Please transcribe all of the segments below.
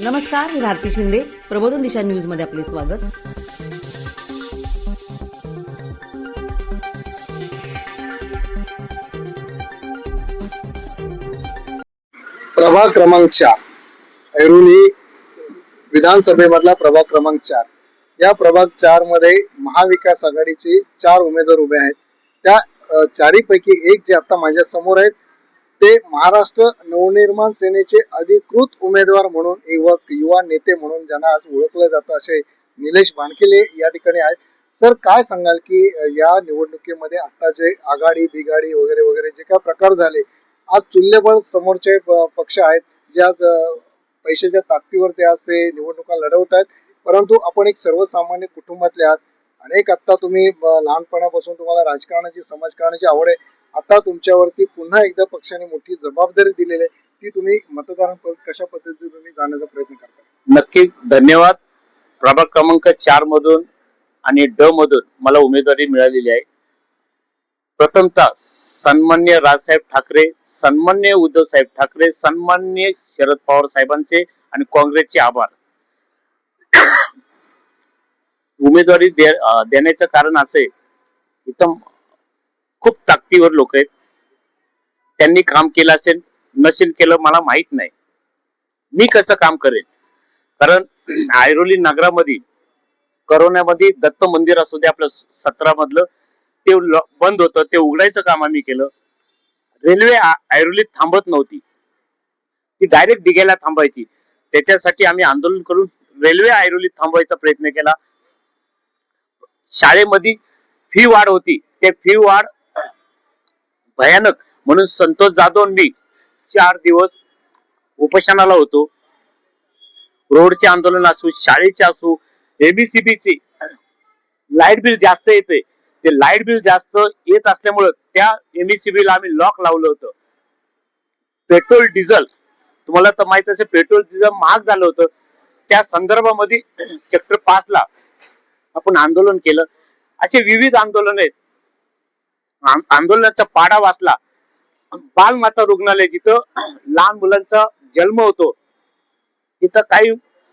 नमस्कार मी भारती शिंदे. प्रबोधन दिशा न्यूजमध्ये आपले स्वागत. प्रभाग क्रमांक चार. ऐरोली विधानसभेमधला प्रभाग क्रमांक चार. या प्रभाग चारमध्ये महाविकास आघाडीचे चार उमेदवार उभे आहेत. त्या चारीपैकी एक जे आता माझ्यासमोर आहेत ते महाराष्ट्र नवनिर्माण सेनेचे अधिकृत उमेदवार म्हणून युवक युवा नेते म्हणून ज्यांना आज ओळखलं जातं असे निलेश बाणकेले या ठिकाणी आहेत. सर काय सांगाल की या निवडणुकीमध्ये आता जे आघाडी बिघाडी वगैरे वगैरे जे काय प्रकार झाले आज तुल्यबळ समोरचे पक्ष आहेत जे आज पैशाच्या ताकदीवर ते आज ते निवडणुका लढवत आहेत. परंतु आपण एक सर्वसामान्य कुटुंबातले आहात. अनेक आता तुम्ही लहानपणापासून तुम्हाला राजकारणाची समाजकारणाची आवड आहे. आता तुमच्यावरती पुन्हा एकदा पक्षाने मोठी जबाबदारी दिलेली आहे. ती तुम्ही मतदारांपर्यंत कशा पद्धतीने तुम्ही जाण्याचा प्रयत्न करता? नक्कीच. धन्यवाद. प्रभाग क्रमांक चार मधून आणि ड मधून मला उमेदवारी मिळालेली आहे. प्रथमतः सन्मान्य राजसाहेब ठाकरे सन्मान्य उद्धव साहेब ठाकरे सन्मान्य शरद पवार साहेबांचे आणि काँग्रेसचे आभार. उमेदवारी दे देण्याचं कारण असे इथं खूप ताकदीवर लोक आहेत. त्यांनी काम केलं असेल नसेल केलं मला माहीत नाही. मी कसं काम करेन? कारण ऐरोली नगरामध्ये करोनामध्ये दत्त मंदिर असू दे आपलं सतरा मधलं ते बंद होतं ते उघडायचं काम आम्ही केलं. रेल्वे ऐरोलीत थांबत नव्हती. ती डायरेक्ट दिघ्याला थांबायची. त्याच्यासाठी आम्ही आंदोलन करून रेल्वे ऐरोलीत थांबवायचा प्रयत्न केला. शाळेमध्ये फी वाढ होती. ते फी वाढ भयानक. म्हणून संतोष जाधव मी चार दिवस उपोषणाला होतो. रोडचे आंदोलन असू शाळेचे असू एबीसीबीचे लाइट बिल जास्त येते ते लाइट बिल जास्त येत असल्यामुळं त्या एमईसीबी ला आम्ही लॉक लावलं होतं. Petrol diesel. तुम्हाला तर माहीत असेल पेट्रोल डिझेल महाग झालं होतं. त्या संदर्भामध्ये सेक्टर पाच ला आपण आंदोलन केलं. असे विविध आंदोलन आहेत. आंदोलनाचा पाडा वाचला. बालमाता रुग्णालय जिथं लहान मुलांचा जन्म होतो तिथं काही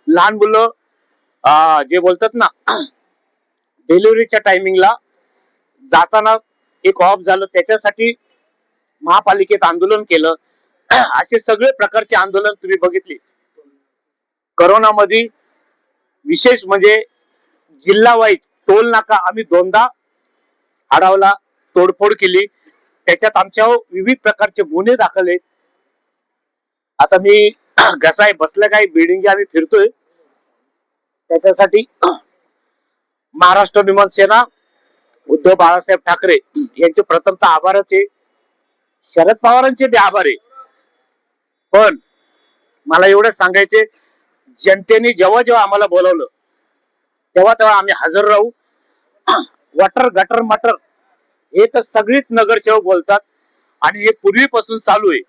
लहान मुलं अं, जे बोलतात ना डिलिव्हरीच्या टायमिंगला जाताना एक ऑफ झालं त्याच्यासाठी महापालिकेत आंदोलन केलं. असे सगळे प्रकारचे आंदोलन तुम्ही बघितले. करोनामध्ये विशेष म्हणजे जिल्हा वाईज टोल नाका आम्ही दोनदा अडवला. तोडफोड केली. त्याच्यात आमच्यावर विविध प्रकारचे गुन्हे दाखल आहेत आता मी घसाय आहे बसल्या काही बिल्डिंग आम्ही फिरतोय. त्याच्यासाठी महाराष्ट्र विमान सेना उद्धव बाळासाहेब ठाकरे यांचे प्रथमतः आभारच. आहे शरद पवारांचे बी आभार. आहे पण मला एवढं सांगायचे जनतेने जेव्हा जेव्हा आम्हाला बोलवलं तेव्हा तेव्हा आम्ही हजर राहू. वॉटर गटर मटर हे तर सगळीच नगरसेवक बोलतात. आणि हे पूर्वीपासून चालू आहे.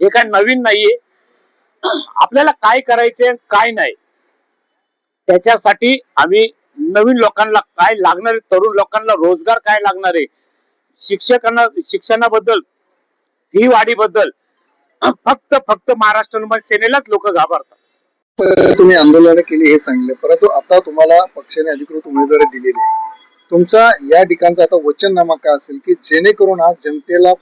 हे काय नवीन नाहीये. आपल्याला काय करायचे काय नाही. त्याच्यासाठी आम्ही नवीन लोकांना काय लागणार तरुण लोकांना रोजगार काय लागणार आहे शिक्षकांना शिक्षणाबद्दल फी वाढीबद्दल फक्त फक्त महाराष्ट्र सेनेलाच लोक घाबरतात. तुम्ही आंदोलन केली हे सांगितले. परंतु आता तुम्हाला पक्षाने अधिकृत उमेदवारी दिलेली आहे. तुमचा या ठिकाणचा आता वचननामा काय असेल की जेणेकरून आज जनतेला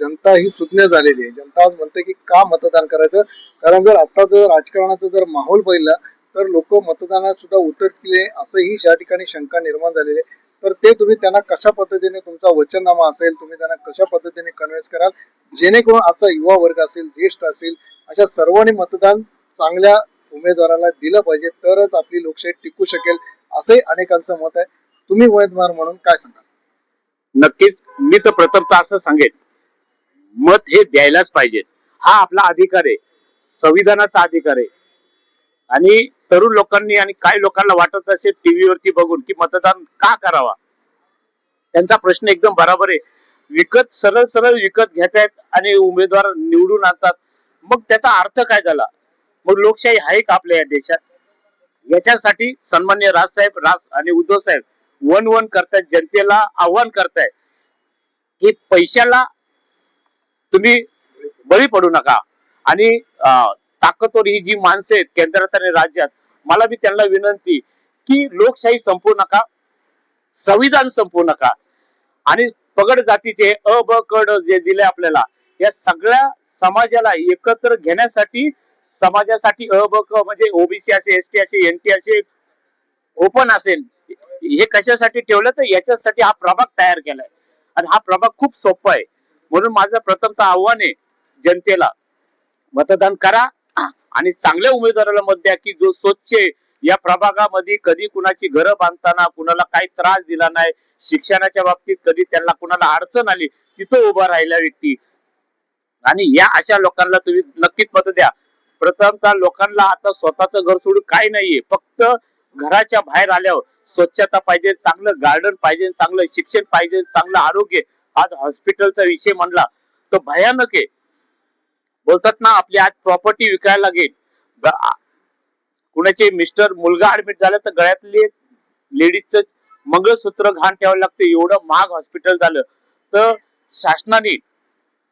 जनता ही सुज्ञ झालेली आहे. जनता आज म्हणते की का मतदान करायचं? कारण जर आता जर राजकारणाचा जर माहोल पाहिला तर लोक मतदानात सुद्धा उतरतील असंही या ठिकाणी शंका निर्माण झालेली आहे. तर ते तुम्ही त्यांना कशा पद्धतीने तुमचा वचननामा असेल तुम्ही त्यांना कशा पद्धतीने कन्व्हिन्स कराल? जेणेकरून आजचा युवा वर्ग असेल ज्येष्ठ असेल अशा सर्वांनी मतदान चांगल्या उमेदवाराला दिलं पाहिजे तरच आपली लोकशाही टिकू शकेल असंही अनेकांचं मत आहे. तुम्ही उमेदवार म्हणून काय सांगाल? नक्कीच मी तर प्रथमतः असं सांगेन मत हे द्यायलाच पाहिजे. हा आपला अधिकार आहे संविधानाचा अधिकार आहे. आणि तरुण लोकांनी आणि काही लोकांना वाटत असेल टीव्हीवरती बघून की मतदान का करावा? त्यांचा प्रश्न एकदम बरोबर आहे. विकत सरळ सरळ विकत घेत आहेत आणि उमेदवार निवडून आणतात. मग त्याचा अर्थ काय झाला? मग लोकशाही आहे का आपल्या या देशात? याच्यासाठी सन्मान्य राजसाहेब राज आणि उद्धव साहेब वन वन करतायत जनतेला आव्हान करताय की पैशाला तुम्ही बळी पडू नका. आणि ताकदवर ही जी माणसं आहेत केंद्रात आणि राज्यात मला मी त्यांना विनंती की लोकशाही संपू नका संविधान संपू नका. आणि पगड जातीचे अ ब कड जे दिले आपल्याला या सगळ्या समाजाला एकत्र घेण्यासाठी समाजासाठी अ ब क म्हणजे ओबीसी असेल एस टी असेल एन टी असेल ओपन असेल हे कशासाठी ठेवलं? तर याच्यासाठी हा प्रभाग तयार केलाय. आणि हा प्रभाग खूप सोपा आहे. म्हणून माझं प्रथमतः आव्हान आहे जनतेला मतदान करा आणि चांगल्या उमेदवाराला मत द्या की जो स्वच्छ आहे. या प्रभागामध्ये कधी कुणाची घरं बांधताना कुणाला काही त्रास दिला नाही शिक्षणाच्या बाबतीत कधी त्यांना कुणाला अडचण आली तिथं उभा राहिला व्यक्ती. आणि या अशा लोकांना तुम्ही नक्कीच मत द्या. प्रथमतः लोकांना आता स्वतःचं घर सोडून काही नाहीये. फक्त घराच्या बाहेर आल्यावर स्वच्छता पाहिजे चांगलं गार्डन पाहिजे चांगलं शिक्षण पाहिजे चांगलं आरोग्य. आज हॉस्पिटलचा विषय म्हणला तर भयानक आहे. बोलतात ना आपली आज प्रॉपर्टी विकायला लागेल. कुणाचे मिस्टर मुलगा ऍडमिट झाला तर गळ्यातले लेडीजच मंगळसूत्र घाण ठेवायला लागतं. एवढं महाग हॉस्पिटल झालं. तर शासनाने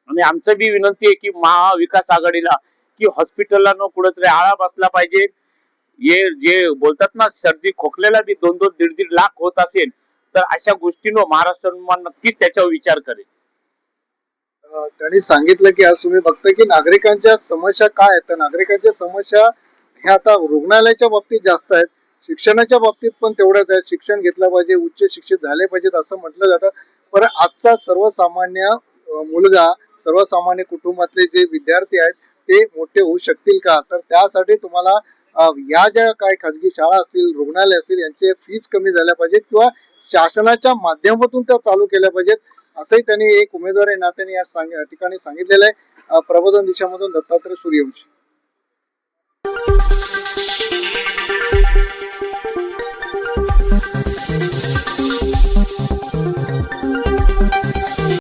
आणि आमचं बी विनंती आहे की महाविकास आघाडीला की हॉस्पिटलला न कुठेतरी आळा बसला पाहिजे. ये जे बोलतात ना सर्दी खोकल्याला बी दोन दोन दीड दीड लाख होत असेल तर अशा गोष्टींवर महाराष्ट्र नक्कीच त्याच्यावर विचार करेल. त्यांनी सांगितलं की आज तुम्ही बघताय की नागरिकांच्या समस्या काय आहेत? तर नागरिकांच्या समस्या ह्या आता रुग्णालयाच्या बाबतीत जास्त आहेत. शिक्षणाच्या बाबतीत पण तेवढ्याच आहेत. शिक्षण घेतलं पाहिजे उच्च शिक्षित झाले पाहिजेत असं म्हटलं जातं. पण आजचा सर्वसामान्य मुलगा सर्वसामान्य कुटुंबातले जे विद्यार्थी आहेत ते मोठे होऊ शकतील का? तर त्यासाठी तुम्हाला या ज्या काय खाजगी शाळा असतील रुग्णालय असतील यांचे फीज कमी झाल्या पाहिजेत किंवा शासनाच्या माध्यमातून त्या चालू केल्या पाहिजेत असंही त्यांनी एक उमेदवार नात्याने या सांग- या ठिकाणी सांगितलेलं आहे. प्रबोधन दिशामधून दत्तात्रय सूर्यवंशी.